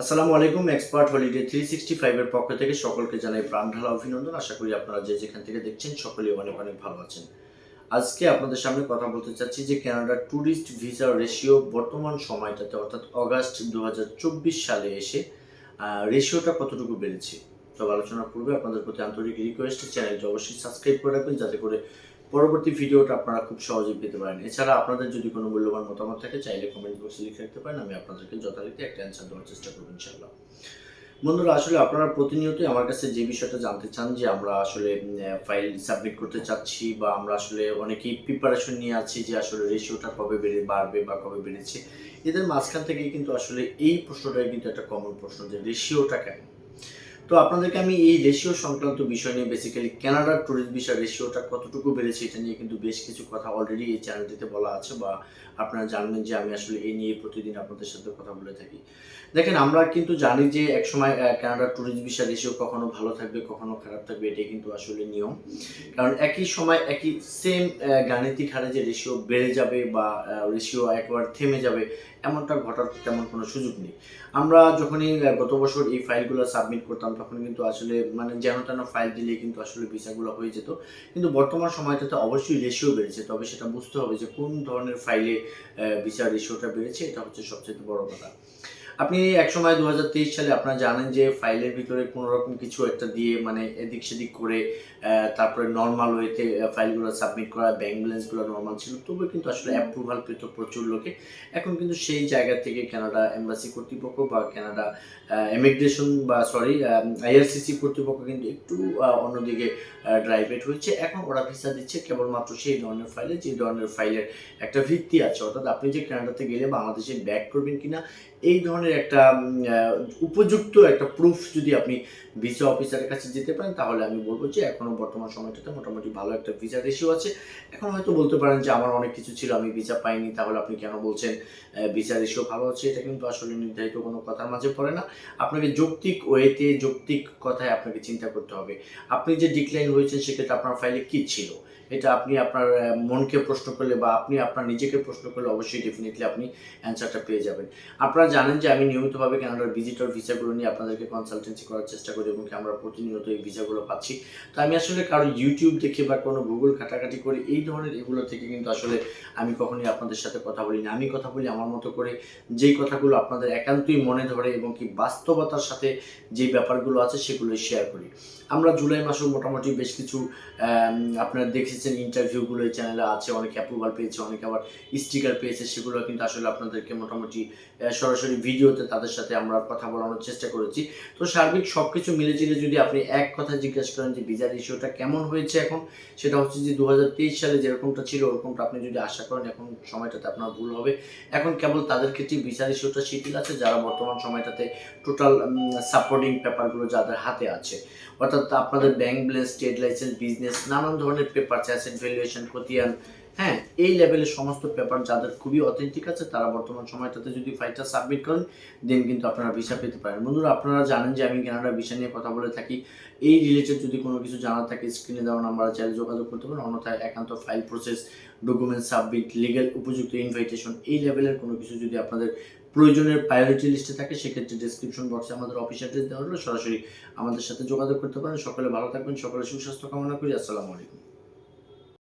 আসসালামু আলাইকুম expert holiday three sixty ফাইভের পক্ষ থেকে সকলকে জানাই প্রাণ ঢালা অভিনন্দন। আশা করি আপনারা যে যেখান থেকে দেখছেন সকলেই অনেক অনেক ভালো আছেন। আজকে আপনাদের সামনে কথা বলতে চাচ্ছি যে কানাডার ট্যুরিস্ট ভিসা রেশিও বর্তমান সময়টাতে, অর্থাৎ অগাস্ট দু হাজার চব্বিশ সালে এসে রেশিওটা কতটুকু বেড়েছে? সব আলোচনার পূর্বে আপনাদের প্রতি আন্তরিক রিকোয়েস্ট চ্যানেলটি অবশ্যই সাবস্ক্রাইব করে রাখবেন, যাতে করে পরবর্তী ভিডিওটা আপনারা খুব সহজেই পেতে পারেন। এছাড়া আপনাদের যদি কোনো মূল্যবান মতামত থাকে, চাইলে কমেন্ট বক্সে লিখে রাখতে পারেন। আমি আপনাদেরকে যথারীতি একটা অ্যান্সার দেওয়ার চেষ্টা করব ইনশাল্লাহ বন্ধুরা, আসলে আপনারা প্রতিনিয়তই আমার কাছে যে বিষয়টা জানতে চান, যে আমরা আসলে ফাইল সাবমিট করতে চাচ্ছি বা আমরা আসলে অনেকেই প্রিপারেশন নিয়ে আছি যে আসলে রেশিওটা কবে বেড়ে, বাড়বে বা কবে বেড়েছে, এদের মাঝখান থেকে কিন্তু আসলে এই প্রশ্নটাই কিন্তু একটা কমন প্রশ্ন, যে রেশিওটা কেমন? তো আপনাদেরকে আমি এই রেশিও সংক্রান্ত বিষয় নিয়ে বেসিক্যালি কানাডার ট্যুরিস্ট ভিসা রেশিওটা কতটুকু বেড়েছে এটা নিয়ে কিন্তু বেশ কিছু কথা অলরেডি এই চ্যানেলটিতে বলা আছে বা আপনারা জানবেন যে আমি আসলে এই নিয়ে প্রতিদিন আপনাদের সাথে কথা বলে থাকি। দেখেন, আমরা কিন্তু জানি যে একসময় কানাডার ট্যুরিস্ট ভিসা রেশিও কখনো ভালো থাকবে, কখনো খারাপ থাকবে, এটাই কিন্তু আসলে নিয়ম। কারণ একই সময়, একই সেম গাণিতিক হারে যে রেশিও বেড়ে যাবে বা রেশিও একবার থেমে যাবে, এমনটা ঘটার তেমন কোনো সুযোগ নেই। আমরা যখনই গত বছর এই ফাইলগুলো সাবমিট করতাম তখন কিন্তু আসলে মানে যেন তেন ফাইল দিলে কিন্তু আসলে ভিসাগুলো হয়ে যেত। কিন্তু বর্তমান সময়টাতে অবশ্যই রেশিও বেড়েছে, তবে সেটা বুঝতে হবে যে কোন ধরনের ফাইলে ভিসা রেশিওটা বেড়েছে, এটা হচ্ছে সবচেয়ে বড় কথা। আপনি এক সময় দু হাজার তেইশ সালে আপনারা জানেন যে ফাইলের ভিতরে কোনো রকম কিছু একটা দিয়ে মানে এদিক সেদিক করে তারপরে নর্মাল ওয়েতে ফাইলগুলো সাবমিট করা ব্যাংক ব্যালেন্সগুলো নর্মাল ছিল তবুও কিন্তু আসলে অ্যাপ্রুভাল পেত প্রচুর লোকে। এখন কিন্তু সেই জায়গা থেকে কানাডা এম্বাসি কর্তৃপক্ষ বা কানাডা ইমিগ্রেশন বা সরি আইআরসিসি কর্তৃপক্ষ কিন্তু একটু অন্যদিকে ড্রাইভেট হয়েছে। এখন ওরা ভিসা দিচ্ছে কেবলমাত্র সেই ধরনের ফাইলে যে ধরনের ফাইলের একটা ভিত্তি আছে। অর্থাৎ আপনি যে কানাডাতে গেলে বাংলাদেশে ব্যাক করবেন কিনা এই ধরনের একটা উপযুক্ত একটা প্রুফ যদি আপনি ভিসা অফিসারের কাছে যেতে পারেন, তাহলে আমি বলব যে এখনও বর্তমান সময়টাতে মোটামুটি ভালো একটা ভিসা রেশিও আছে। এখন হয়তো বলতে পারেন যে আমার অনেক কিছু ছিল, আমি ভিসা পাইনি, তাহলে আপনি কেন বলছেন ভিসা রেশিও ভালো আছে? এটা কিন্তু আসলে নির্ধারিত কোনো কথার মাঝে পড়ে না। আপনাকে যৌক্তিক ওয়েতে যৌক্তিক কথায় আপনাকে চিন্তা করতে হবে। আপনি যে ডিক্লাইন হয়েছেন, সেক্ষেত্রে আপনার ফাইলে কি ছিল? এটা আপনি আপনার মনকে প্রশ্ন করলে বা আপনি আপনার নিজেকে প্রশ্ন করলে অবশ্যই ডেফিনেটলি আপনি অ্যান্সারটা পেয়ে যাবেন। আপনারা জানেন যে আমি নিয়মিতভাবে কানাডার ভিজিটর ভিসাগুলো নিয়ে আপনাদেরকে কনসালটেন্সি করার চেষ্টা করি এবং আমরা প্রতিনিয়ত এই ভিসাগুলো পাচ্ছি। তো আমি আসলে কারও ইউটিউব দেখে বা কোনো গুগল ঘাটাঘাটি করে এই ধরনের এগুলো থেকে কিন্তু আসলে আমি কখনোই আপনাদের সাথে কথা বলি না। আমি কথা বলি আমার মতো করে যেই কথাগুলো আপনাদের একান্তই মনে ধরে এবং কি বাস্তবতার সাথে যে ব্যাপারগুলো আছে সেগুলো শেয়ার করি। আমরা জুলাই মাসেও মোটামুটি বেশ কিছু আপনারা দেখেছেন ইন্টারভিউগুলো এই চ্যানেলে আছে, অনেক অ্যাপ্রুভাল পেয়েছে, অনেকে আবার স্টিকার পেয়েছে, সেগুলো কিন্তু আসলে আপনাদেরকে মোটামুটি সরাসরি সরাসরি ভিডিওতে তাদের সাথে আমরা কথা বলানোর চেষ্টা করেছি। তো সার্বিক সব কিছু মিলে জিলে যদি আপনি এক কথা জিজ্ঞাসা করেন যে ভিসার ইস্যুটা কেমন হয়েছে এখন, সেটা হচ্ছে যে দু সালে যেরকমটা ছিল, ওরকমটা আপনি যদি আশা করেন এখন সময়টাতে আপনার ভুল হবে। এখন কেবল তাদের ক্ষেত্রে ভিসার ইস্যুটা শিথিল আছে, যারা বর্তমান সময়টাতে টোটাল সাপোর্টিং পেপারগুলো যাদের হাতে আছে। অর্থাৎ আপনাদের bank balance state license business নানান ধরনের পেপার অ্যাসেট ভ্যালুয়েশন খতিয়ান হ্যাঁ এই লেভেলের সমস্ত পেপার যাদের খুবই অথেন্টিক আছে, তারা বর্তমান সময়টাতে যদি ফাইলটা সাবমিট করেন দেন কিন্তু আপনারা ভিসা পেতে পারেন। বন্ধুরা, আপনারা জানেন যে আমি কানাডা ভিসা নিয়ে কথা বলে থাকি। এই রিলেটেড যদি কোনো কিছু জানার থাকে স্ক্রিনে দেওয়া নাম্বার চাইলে যোগাযোগ করতে পারেন। অন্যথায় একান্ত file process document submit legal উপযুক্ত ইনভাইটেশন এই লেভেলের কোনো কিছু যদি আপনাদের প্রয়োজনের প্রায়োরিটি লিস্টে থাকে, সেক্ষেত্রে ডিসক্রিপশন বক্সে আমাদের অফিস অ্যাড্রেস দেওয়া হলো সরাসরি আমাদের সাথে যোগাযোগ করতে পারেন। সকলে ভালো থাকবেন, সকলে সুস্বাস্থ্য কামনা করি। আসসালামু আলাইকুম।